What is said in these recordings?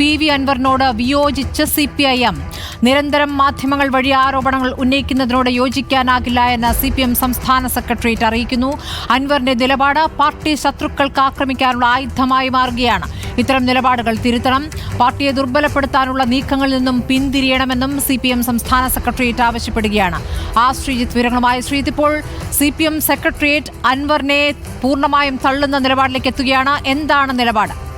P V അൻവറിനോട് വിയോജിച്ച് C P I M. നിരന്തരം മാധ്യമങ്ങൾ വഴി ആരോപണങ്ങൾ ഉന്നയിക്കുന്നതിനോട് യോജിക്കാനാകില്ല എന്ന് സി പി എം സംസ്ഥാന സെക്രട്ടേറിയറ്റ് അറിയിക്കുന്നു. അൻവറിന്റെ നിലപാട് പാർട്ടി ശത്രുക്കൾക്ക് ആക്രമിക്കാനുള്ള ആയുധമായി മാറുകയാണ്. ഇത്തരം നിലപാടുകൾ തിരുത്തണം. പാർട്ടിയെ ദുർബലപ്പെടുത്താനുള്ള നീക്കങ്ങളിൽ നിന്നും പിന്തിരിയണമെന്നും സി പി എം സംസ്ഥാന സെക്രട്ടേറിയറ്റ് ആവശ്യപ്പെടുകയാണ്. ആ ശ്രീജിത്ത് വിവരങ്ങളുമായി ശ്രീജിത്ത് ഇപ്പോൾ സി പി എം സെക്രട്ടേറിയറ്റ് അൻവറിനെ പൂർണമായും തള്ളുന്ന നിലപാടിലേക്ക് എത്തുകയാണ്. എന്താണ് നിലപാട്?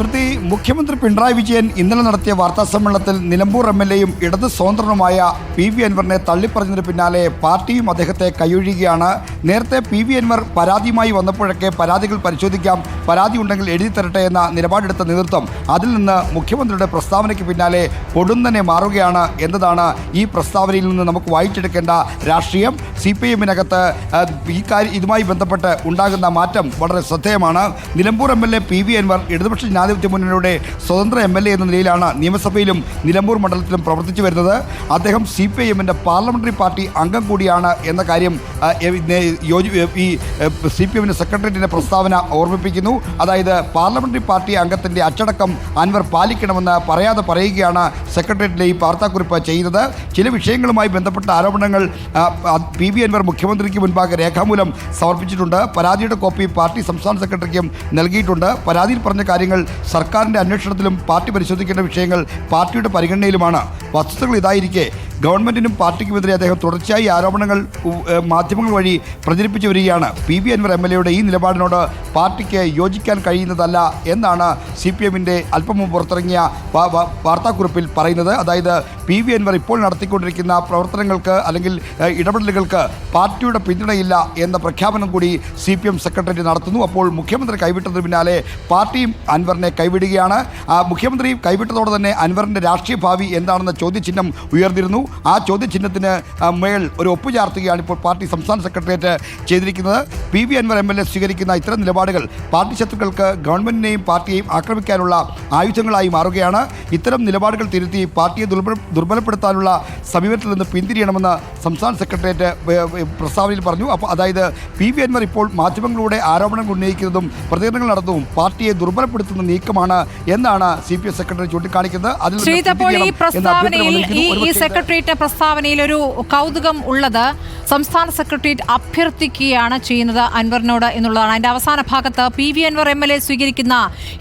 സ്മൃതി മുഖ്യമന്ത്രി പിണറായി വിജയൻ ഇന്നലെ നടത്തിയ വാർത്താ സമ്മേളനത്തിൽ നിലമ്പൂർ എം എൽ എയും ഇടത് സ്വതന്ത്രനുമായ പി വി അൻവറിനെ തള്ളിപ്പറഞ്ഞതിന് പിന്നാലെ പാർട്ടിയും അദ്ദേഹത്തെ കൈയൊഴിയുകയാണ്. നേരത്തെ പി വി അൻവർ പരാതിയുമായി വന്നപ്പോഴൊക്കെ പരാതികൾ പരിശോധിക്കാം പരാതി ഉണ്ടെങ്കിൽ എഴുതി തരട്ടെ എന്ന നിലപാടെടുത്ത നേതൃത്വം അതിൽ നിന്ന് മുഖ്യമന്ത്രിയുടെ പ്രസ്താവനയ്ക്ക് പിന്നാലെ പൊടുന്നനെ മാറുകയാണ് എന്നതാണ് ഈ പ്രസ്താവനയിൽ നിന്ന് നമുക്ക് വായിച്ചെടുക്കേണ്ട രാഷ്ട്രീയം. സി പി എമ്മിനകത്ത് ഈ കാര്യം ഇതുമായി ബന്ധപ്പെട്ട് ഉണ്ടാകുന്ന മാറ്റം വളരെ ശ്രദ്ധേയമാണ്. Nilambur M L A P V Anvar ഇടതുപക്ഷ മുന്നണിയുടെ സ്വതന്ത്ര എം എൽ എ എന്ന നിലയിലാണ് നിയമസഭയിലും നിലമ്പൂർ മണ്ഡലത്തിലും പ്രവർത്തിച്ചു വരുന്നത്. അദ്ദേഹം സി പി ഐ എമ്മിന്റെ പാർലമെന്ററി പാർട്ടി അംഗം കൂടിയാണ് എന്ന കാര്യം ഈ സി പി എമ്മിന്റെ സെക്രട്ടേറിയറ്റിന്റെ പ്രസ്താവന ഓർമ്മിപ്പിക്കുന്നു. അതായത് പാർലമെന്ററി പാർട്ടി അംഗത്തിന്റെ അച്ചടക്കം അൻവർ പാലിക്കണമെന്ന് പറയാതെ പറയുകയാണ് സെക്രട്ടേറിയറ്റിലെ ഈ വാർത്താക്കുറിപ്പ് ചെയ്യുന്നത്. ചില വിഷയങ്ങളുമായി ബന്ധപ്പെട്ട ആരോപണങ്ങൾ പി വി അൻവർ മുഖ്യമന്ത്രിക്ക് മുൻപാകെ രേഖാമൂലം സമർപ്പിച്ചിട്ടുണ്ട്. പരാതിയുടെ കോപ്പി പാർട്ടി സംസ്ഥാന സെക്രട്ടറിക്കും നൽകിയിട്ടുണ്ട്. പരാതിയിൽ പറഞ്ഞ കാര്യങ്ങൾ സർക്കാരിന്റെ അന്വേഷണത്തിലും പാർട്ടി പരിശോധിക്കേണ്ട വിഷയങ്ങൾ പാർട്ടിയുടെ പരിഗണനയിലുമാണ്. വസ്തുതകൾ ഇതായിരിക്കെ. ഗവൺമെന്റിനും പാർട്ടിക്കുമെതിരെ അദ്ദേഹം തുടർച്ചയായി ആരോപണങ്ങൾ മാധ്യമങ്ങൾ വഴി പ്രചരിപ്പിച്ചു വരികയാണ്. P V Anwar M L എയുടെ ഈ നിലപാടിനോട് പാർട്ടിക്ക് യോജിക്കാൻ കഴിയുന്നതല്ല എന്നാണ് സി പി എമ്മിന്റെ അല്പം മുമ്പ് പുറത്തിറങ്ങിയ വാർത്താക്കുറിപ്പിൽ പറയുന്നത്. അതായത് പി വി അൻവർ ഇപ്പോൾ നടത്തിക്കൊണ്ടിരിക്കുന്ന പ്രവർത്തനങ്ങൾക്ക് അല്ലെങ്കിൽ ഇടപെടലുകൾക്ക് പാർട്ടിയുടെ പിന്തുണയില്ല എന്ന പ്രഖ്യാപനം കൂടി സി പി എം സെക്രട്ടറി നടത്തുന്നു. അപ്പോൾ മുഖ്യമന്ത്രി കൈവിട്ടതിന് പിന്നാലെ പാർട്ടിയും അൻവറിനെ കൈവിടുകയാണ്. മുഖ്യമന്ത്രി കൈവിട്ടതോടെ തന്നെ അൻവറിന്റെ രാഷ്ട്രീയ ഭാവി എന്താണെന്ന ചോദ്യചിഹ്നം ഉയർന്നിരുന്നു. ആ ചോദ്യചിഹ്നത്തിന് മേൽ ഒരു ഒപ്പ് ചാർത്തുകയാണ് ഇപ്പോൾ പാർട്ടി സംസ്ഥാന സെക്രട്ടേറിയറ്റ് ചെയ്തിരിക്കുന്നത്. P. V. Anwar M. L. A സ്വീകരിക്കുന്ന ഇത്തരം നിലപാടുകൾ പാർട്ടി ശത്രുക്കൾക്ക് ഗവൺമെന്റിനെയും പാർട്ടിയെയും ആക്രമിക്കാനുള്ള ആയുധങ്ങളായി മാറുകയാണ്. ഇത്തരം നിലപാടുകൾ തിരുത്തി പാർട്ടിയെ ദുർബല ദുർബലപ്പെടുത്താനുള്ള സമീപനത്തിൽ നിന്ന് പിന്തിരിയണമെന്ന് സംസ്ഥാന സെക്രട്ടേറിയറ്റ് പ്രസ്താവനയിൽ പറഞ്ഞു. അപ്പോൾ അതായത് പി. വി. അൻവർ ഇപ്പോൾ മാധ്യമങ്ങളുടെ ആരോപണങ്ങൾ ഉന്നയിക്കുന്നതും പ്രതികരണങ്ങൾ നടത്തുന്നതും പാർട്ടിയെ ദുർബലപ്പെടുത്തുന്ന നീക്കമാണ് എന്നാണ് സി. പി. എസ് സെക്രട്ടറി ചൂണ്ടിക്കാണിക്കുന്നത്. അതിൽ സെക്രട്ടേറിയറ്റ് പ്രസ്താവനയിൽ ഒരു കൗതുകം ഉള്ളത് സംസ്ഥാന സെക്രട്ടേറിയറ്റ് അഭ്യർത്ഥിക്കുകയാണ് ചെയ്യുന്നത് അൻവറിനോട് എന്നുള്ളതാണ്. അതിന്റെ അവസാന ഭാഗത്ത് P V Anwar M L A സ്വീകരിക്കുന്ന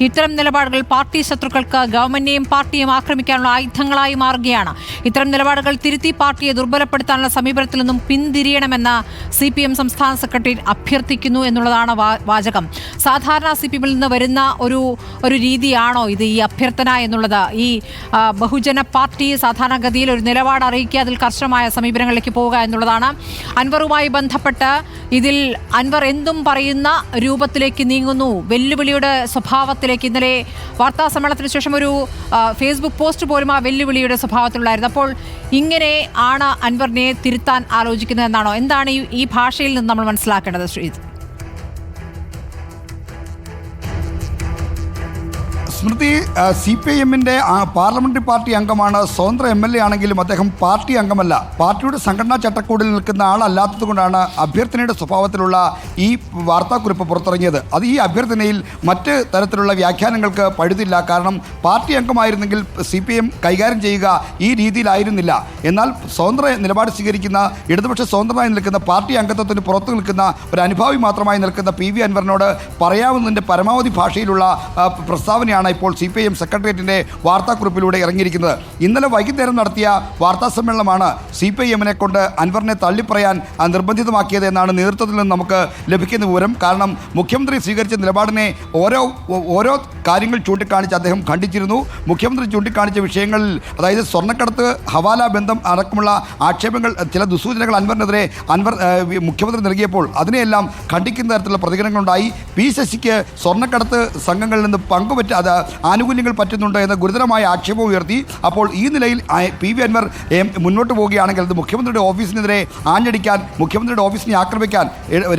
ഇത്തരം നിലപാടുകൾ പാർട്ടി ശത്രുക്കൾക്ക് ഗവൺമെന്റിനെയും പാർട്ടിയും ആക്രമിക്കാനുള്ള ആയുധങ്ങളായി മാറുകയാണ്. ഇത്തരം നിലപാടുകൾ തിരുത്തി പാർട്ടിയെ ദുർബലപ്പെടുത്താനുള്ള സമീപനത്തിൽ നിന്നും പിന്തിരിയണമെന്ന് സി പി എം സംസ്ഥാന സെക്രട്ടേറിയറ്റ് അഭ്യർത്ഥിക്കുന്നു എന്നുള്ളതാണ് വാചകം. സാധാരണ സി പി എമ്മിൽ നിന്ന് വരുന്ന ഒരു ഒരു രീതിയാണോ ഇത് ഈ അഭ്യർത്ഥന എന്നുള്ളത്? ഈ ബഹുജന പാർട്ടി സാധാരണഗതിയിൽ ഒരു നിലപാട് അറിയിക്കുക അതിൽ കർശനമായ സമീപനങ്ങളിലേക്ക് പോവുക എന്നുള്ളതാണ്. അൻവറുമായി ബന്ധപ്പെട്ട് ഇതിൽ അൻവർ എന്തും പറയുന്ന രൂപത്തിലേക്ക് നീങ്ങുന്നു. വെല്ലുവിളിയുടെ സ്വഭാവത്തിലേക്ക് ഇന്നലെ വാർത്താ സമ്മേളനത്തിന് ശേഷം ഒരു ഫേസ്ബുക്ക് പോസ്റ്റ് പോലും ആ വെല്ലുവിളിയുടെ സ്വഭാവത്തിലുള്ളായിരുന്നു അപ്പോൾ ഇങ്ങനെ ആണ് അൻവറിനെ തിരുത്താൻ ആലോചിക്കുന്നത് എന്നാണോ? എന്താണ് ഈ ഈ ഭാഷയിൽ നിന്ന് നമ്മൾ മനസ്സിലാക്കേണ്ടത് Sreejith? Smriti C P I എമ്മിന്റെ പാർലമെന്ററി പാർട്ടി അംഗമാണ് സ്വതന്ത്ര എം എൽ എ ആണെങ്കിലും അദ്ദേഹം പാർട്ടി അംഗമല്ല. പാർട്ടിയുടെ സംഘടനാ ചട്ടക്കൂടിൽ നിൽക്കുന്ന ആളല്ലാത്തത് കൊണ്ടാണ് അഭ്യർത്ഥനയുടെ സ്വഭാവത്തിലുള്ള ഈ വാർത്താക്കുറിപ്പ് പുറത്തിറങ്ങിയത്. അത് ഈ അഭ്യർത്ഥനയിൽ മറ്റ് തരത്തിലുള്ള വ്യാഖ്യാനങ്ങൾക്ക് പഴുതില്ല. കാരണം പാർട്ടി അംഗമായിരുന്നെങ്കിൽ സി പി എം കൈകാര്യം ചെയ്യുക ഈ രീതിയിലായിരുന്നില്ല. എന്നാൽ സ്വതന്ത്ര നിലപാട് സ്വീകരിക്കുന്ന ഇടതുപക്ഷ സ്വതന്ത്രമായി നിൽക്കുന്ന പാർട്ടി അംഗത്വത്തിന് പുറത്തു നിൽക്കുന്ന ഒരു അനുഭാവി മാത്രമായി നിൽക്കുന്ന പി വി അൻവറിനോട് പറയാവുന്നതിന്റെ പരമാവധി ഭാഷയിലുള്ള ആ, ഇപ്പോൾ സി പി ഐ എം സെക്രട്ടേറിയറ്റിന്റെ വാർത്താക്കുറിപ്പിലൂടെ ഇറങ്ങിയിരിക്കുന്നത്. ഇന്നലെ വൈകുന്നേരം നടത്തിയ വാർത്താ സമ്മേളനമാണ് സി പി ഐ എമ്മിനെ കൊണ്ട് അൻവറിനെ തള്ളിപ്പറയാൻ നിർബന്ധിതമാക്കിയത് എന്നാണ് നേതൃത്വത്തിൽ നിന്ന് നമുക്ക് ലഭിക്കുന്ന വിവരം. കാരണം മുഖ്യമന്ത്രി സ്വീകരിച്ച നിലപാടിനെ ഓരോ ഓരോ കാര്യങ്ങൾ ചൂണ്ടിക്കാണിച്ച് അദ്ദേഹം ഖണ്ഡിച്ചിരുന്നു. മുഖ്യമന്ത്രി ചൂണ്ടിക്കാണിച്ച വിഷയങ്ങളിൽ അതായത് സ്വർണക്കടത്ത് ഹവാല ബന്ധം അടക്കമുള്ള ആക്ഷേപങ്ങൾ ചില ദുസൂചനകൾ അൻവറിനെതിരെ അൻവർ മുഖ്യമന്ത്രി നൽകിയപ്പോൾ അതിനെയെല്ലാം ഖണ്ഡിക്കുന്ന തരത്തിലുള്ള പ്രതികരണങ്ങളുണ്ടായി. പി ശശിക്ക് സ്വർണക്കടത്ത് സംഘങ്ങളിൽ നിന്ന് പങ്കുപറ്റ അത് ആനുകൂല്യങ്ങൾ പറ്റുന്നുണ്ട് എന്ന ഗുരുതരമായ ആക്ഷേപം ഉയർത്തി. അപ്പോൾ ഈ നിലയിൽ പി വി അൻവർ മുന്നോട്ട് പോവുകയാണെങ്കിൽ അത് മുഖ്യമന്ത്രിയുടെ ഓഫീസിനെതിരെ ആഞ്ഞടിക്കാൻ മുഖ്യമന്ത്രിയുടെ ഓഫീസിനെ ആക്രമിക്കാൻ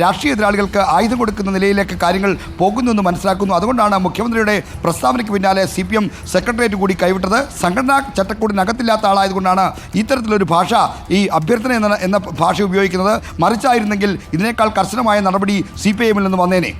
രാഷ്ട്രീയ എതിരാളികൾക്ക് ആയുധം കൊടുക്കുന്ന നിലയിലേക്ക് കാര്യങ്ങൾ പോകുന്നുവെന്ന് മനസ്സിലാക്കുന്നു. അതുകൊണ്ടാണ് മുഖ്യമന്ത്രിയുടെ പ്രസ്താവനയ്ക്ക് പിന്നാലെ സി പി എം സെക്രട്ടേറിയറ്റ് കൂടി കൈവിട്ടത്. സംഘടനാ ചട്ടക്കൂടിനകത്തില്ലാത്ത ആളായതുകൊണ്ടാണ് ഇത്തരത്തിലൊരു ഭാഷ ഈ അഭ്യർത്ഥന എന്ന എന്ന ഭാഷ ഉപയോഗിക്കുന്നത്. മറിച്ചായിരുന്നെങ്കിൽ ഇതിനേക്കാൾ കർശനമായ നടപടി സി പി ഐ എമ്മിൽ നിന്ന് വന്നേനെ.